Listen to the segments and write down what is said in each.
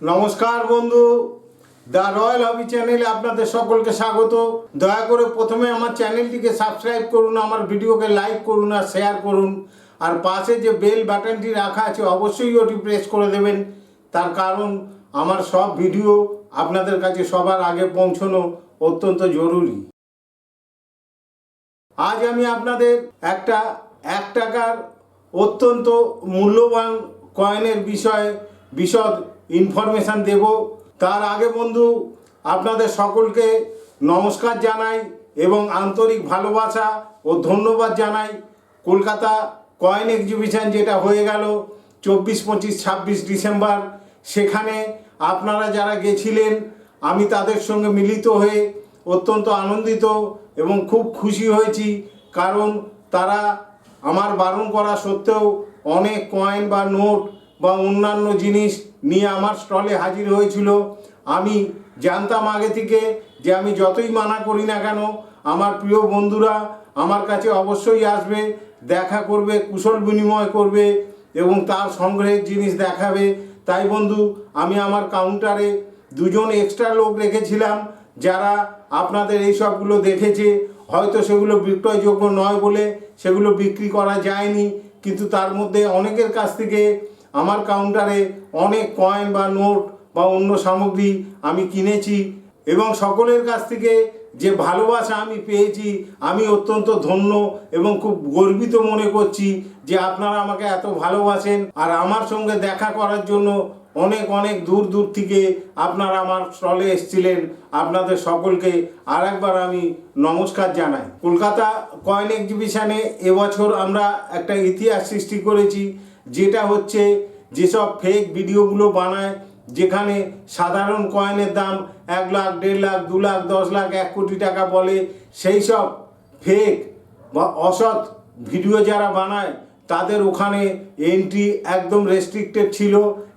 নমস্কার বন্ধু। The royal হবি চ্যানেলে আপনাদের সকলকে স্বাগত। দয়া করে প্রথমে আমার চ্যানেলটিকে সাবস্ক্রাইব করুন, আমার ভিডিওকে লাইক করুন আর শেয়ার করুন। আর পাশে যে বেল বাটনটি রাখা আছে, অবশ্যই ওটি প্রেস করে দেবেন। তার কারণ, আমার সব ভিডিও আপনাদের কাছে সবার আগে পৌঁছানো অত্যন্ত জরুরি। আজ আমি আপনাদের একটা, এক টাকার অত্যন্ত মূল্যবান কয়েনের বিষয়ে বিশদ ইনফরমেশান দেব। তার আগে বন্ধু, আপনাদের সকলকে নমস্কার জানাই এবং আন্তরিক ভালোবাসা ও ধন্যবাদ জানাই। কলকাতা কয়েন এক্সিবিশন যেটা হয়ে গেল চব্বিশ, পঁচিশ, ছাব্বিশ ডিসেম্বর, সেখানে আপনারা যারা গেছিলেন, আমি তাদের সঙ্গে মিলিত হয়ে অত্যন্ত আনন্দিত এবং খুব খুশি হয়েছি। কারণ তারা আমার বারণ করা সত্ত্বেও অনেক কয়েন বা নোট বা অন্যান্য জিনিস নিয়ে আমার স্টলে হাজির হয়েছিল। আমি জানতাম আগে থেকে যে আমি যতই মানা করি না কেন, আমার প্রিয় বন্ধুরা আমার কাছে অবশ্যই আসবে, দেখা করবে, কুশল বিনিময় করবে এবং তার সংগ্রহের জিনিস দেখাবে। তাই বন্ধু, আমি আমার কাউন্টারে দুজন এক্সট্রা লোক রেখেছিলাম যারা আপনাদের এই সবগুলো দেখেছে। হয়তো সেগুলো বিক্রয়যোগ্য নয় বলে সেগুলো বিক্রি করা যায়নি, কিন্তু তার মধ্যে অনেকের কাছ থেকে আমার কাউন্টারে অনেক কয়েন বা নোট বা অন্য সামগ্রী আমি কিনেছি এবং সকলের কাছ থেকে যে ভালোবাসা আমি পেয়েছি, আমি অত্যন্ত ধন্য এবং খুব গর্বিত মনে করছি যে আপনারা আমাকে এত ভালোবাসেন। আর আমার সঙ্গে দেখা করার জন্য অনেক অনেক দূর দূর থেকে আপনারা আমার স্টলে এসেছিলেন। আপনাদের সকলকে আর একবার আমি নমস্কার জানাই। কলকাতা কয়েন এক্সিবিশনে এবছর আমরা একটা ইতিহাস সৃষ্টি করেছি। যেটা হচ্ছে যেসব ফেক ভিডিওগুলো বানায়, যেখানে সাধারণ কয়েনের দাম এক লাখ, দেড় লাখ, দু লাখ, দশ লাখ, এক কোটি টাকা বলে, সেই সব ফেক বা অসৎ ভিডিও যারা বানায়, তাদের ওখানে এন্ট্রি একদম রেস্ট্রিক্টেড ছিল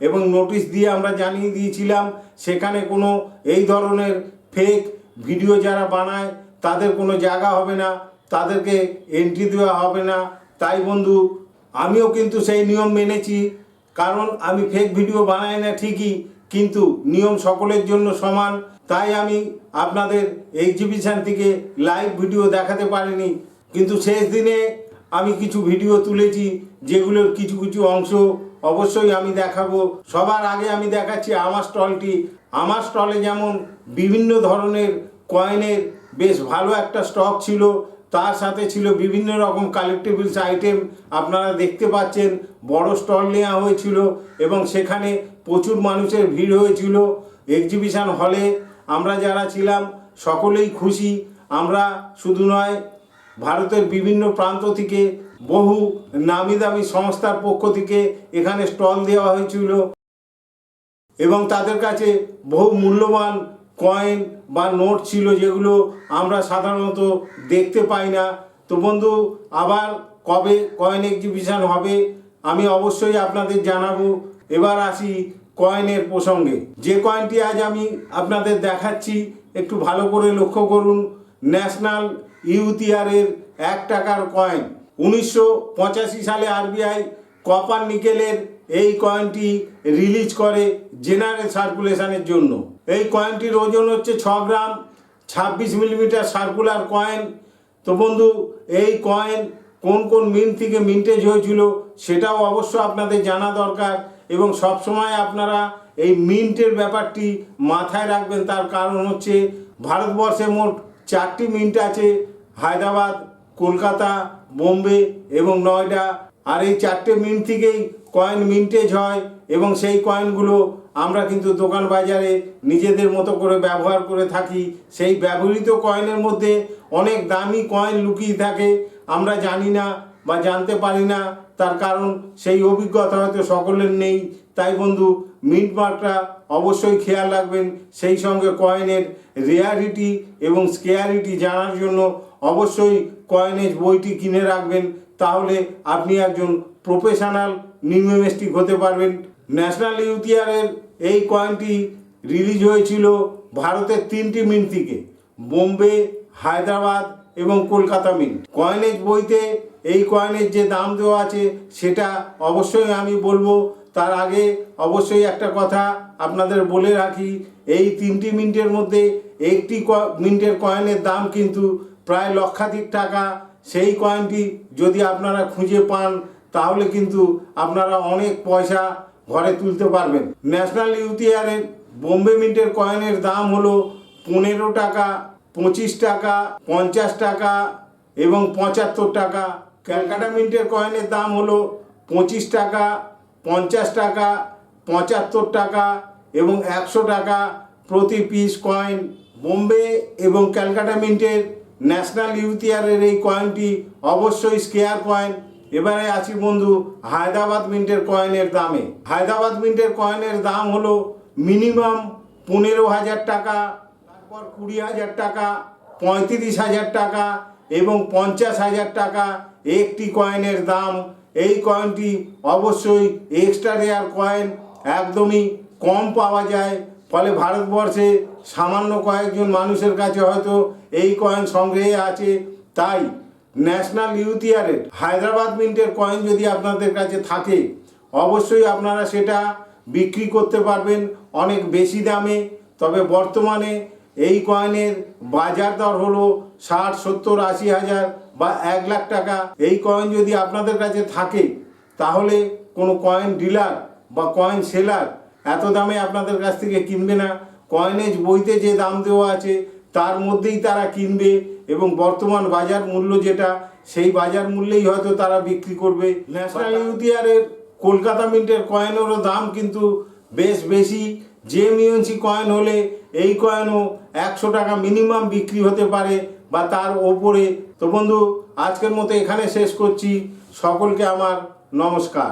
এবং নোটিশ দিয়ে আমরা জানিয়ে দিয়েছিলাম, সেখানে কোনো এই ধরনের ফেক ভিডিও যারা বানায়, তাদের কোনো জায়গা হবে না, তাদেরকে এন্ট্রি দেওয়া হবে না। তাই বন্ধু আমিও কিন্তু সেই নিয়ম মেনেছি। কারণ আমি ফেক ভিডিও বানাই না ঠিকই, কিন্তু নিয়ম সকলের জন্য সমান। তাই আমি আপনাদের এক্সিবিশন থেকে লাইভ ভিডিও দেখাতে পারিনি। কিন্তু শেষ দিনে আমি কিছু ভিডিও তুলেছি, যেগুলোর কিছু কিছু অংশ অবশ্যই আমি দেখাবো। সবার আগে আমি দেখাচ্ছি আমার স্টলটি। আমার স্টলে যেমন বিভিন্ন ধরনের কয়েনের বেশ ভালো একটা স্টক ছিল তার সাথে ছিল বিভিন্ন রকম কালেক্টেবলস আইটেম আপনারা দেখতে পাচ্ছেন, বড় স্টল নেওয়া হয়েছিল এবং সেখানে প্রচুর মানুষের ভিড় হয়েছিল। এক্সিবিশন হলে আমরা যারা ছিলাম, সকলেই খুশি। আমরা শুধু নয়, ভারতের বিভিন্ন প্রান্ত থেকে বহু নামি দামি সংস্থার পক্ষ থেকে এখানে স্টল দেওয়া হয়েছিল। এবং তাদের কাছে বহু মূল্যবান কয়েন বা নোট ছিল যেগুলো আমরা সাধারণত দেখতে পাই না। তো বন্ধু, আবার কবে কয়েন এক্সিবিশন হবে, আমি অবশ্যই আপনাদের জানাব। এবার আসি কয়েনের প্রসঙ্গে। যে কয়েনটি আজ আমি আপনাদের দেখাচ্ছি, একটু ভালো করে লক্ষ্য করুন। ন্যাশনাল ইউথিয়ারের এক টাকার কয়েন উনিশশো পঁচাশি সালে আরবিআই কপার নিকেলের এই কয়েনটি রিলিজ করে জেনারেল সার্কুলেশনের জন্য। এই কয়েনটির ওজন হচ্ছে ছ গ্রাম, ছাব্বিশ মিলিমিটার সার্কুলার কয়েন তো বন্ধু, এই কয়েন কোন কোন মিন্ট থেকে মিন্টেজ হয়েছিল সেটাও অবশ্য আপনাদের জানা দরকার এবং সবসময় আপনারা এই মিন্টের ব্যাপারটি মাথায় রাখবেন। তার কারণ হচ্ছে ভারতবর্ষে মোট চারটি মিন্ট আছে, হায়দ্রাবাদ, কলকাতা, বোম্বে এবং নয়ডা। আর এই চারটে মিন্ট থেকেই কয়েন মিন্টেজ হয় এবং সেই কয়েনগুলো আমরা কিন্তু দোকান বাজারে নিজেদের মতো করে ব্যবহার করে থাকি। সেই ব্যবহৃত কয়েনের মধ্যে অনেক দামি কয়েন লুকিয়ে থাকে। আমরা জানি না বা জানতে পারি না তার কারণ সেই অভিজ্ঞতা হয়তো সকলের নেই। তাই বন্ধু, মিন্ট মার্কটা অবশ্যই খেয়াল রাখবেন। সেই সঙ্গে কয়েনের রেয়ারিটি এবং স্কেয়ারিটি জানার জন্য অবশ্যই কয়েনের বইটি কিনে রাখবেন। তাহলে আপনি একজন প্রফেশনাল নিউমেস্টিক হতে পারবেন। ন্যাশনাল ইউথিয়ারের এই কয়েনটি রিলিজ হয়েছিল ভারতের তিনটি মিন্ট থেকে বোম্বে, হায়দ্রাবাদ এবং কলকাতা মিন্ট। কয়েনেজ বইতে এই কয়েনের যে দাম দেওয়া আছে সেটা অবশ্যই আমি বলব। তার আগে অবশ্যই একটা কথা আপনাদের বলে রাখি, এই তিনটি মিনিটের মধ্যে একটি মিনিটের কয়েনের দাম কিন্তু প্রায় লক্ষাধিক টাকা। সেই কয়েনটি যদি আপনারা খুঁজে পান, তাহলে কিন্তু আপনারা অনেক পয়সা ঘরে তুলতে পারবেন। ন্যাশনাল ইউটিআরের বোম্বে মিন্টের কয়েনের দাম হলো পনেরো টাকা, পঁচিশ টাকা, পঞ্চাশ টাকা এবং পঁচাত্তর টাকা। ক্যালকাটা মিন্টের কয়েনের দাম হলো পঁচিশ টাকা, পঞ্চাশ টাকা, পঁচাত্তর টাকা এবং একশো টাকা প্রতি পিস কয়েন। বোম্বে এবং ক্যালকাটা মিন্টের ন্যাশনাল ইউটিআরের এই কয়েনটি অবশ্যই স্কেয়ার কয়েন এবারে আছি বন্ধু হায়দ্রাবাদ মিন্টের কয়েনের দামে। হায়দ্রাবাদ মিন্টের কয়েনের দাম হলো মিনিমাম পনেরো হাজার টাকা, তারপর কুড়ি হাজার টাকা, পঁয়ত্রিশ হাজার টাকা এবং পঞ্চাশ হাজার টাকা একটি কয়েনের দাম। এই কয়েনটি অবশ্যই এক্সট্রা রেয়ার কয়েন, একদমই কম পাওয়া যায়। ফলে ভারতবর্ষে সামান্য কয়েকজন মানুষের কাছে হয়তো এই কয়েন সংগ্রহে আছে। তাই ন্যাশনাল ইউটিআরের হায়দ্রাবাদ মিন্টের কয়েন যদি আপনাদের কাছে থাকে, অবশ্যই আপনারা সেটা বিক্রি করতে পারবেন অনেক বেশি দামে। তবে বর্তমানে এই কয়েনের বাজার দর হলো ষাট, সত্তর, আশি হাজার বা এক লাখ টাকা। এই কয়েন যদি আপনাদের কাছে থাকে, তাহলে কোনো কয়েন ডিলার বা কয়েন সেলার এত দামে আপনাদের কাছ থেকে কিনবে না। কয়েনেজ বইতে যে দাম দেওয়া আছে, তার মধ্যেই তারা কিনবে। এবং বর্তমান বাজার মূল্য যেটা সেই বাজার মূল্যেই হয়তো তারা বিক্রি করবে। ন্যাশনাল ইউটিআরের কলকাতা মিন্টের কয়েনেরও দাম কিন্তু বেশ বেশি। যে মিউন্সি কয়েন হলে এই কয়েনও একশো টাকা মিনিমাম বিক্রি হতে পারে বা তার ওপরে। তো বন্ধু আজকের মতো এখানে শেষ করছি। সকলকে আমার নমস্কার।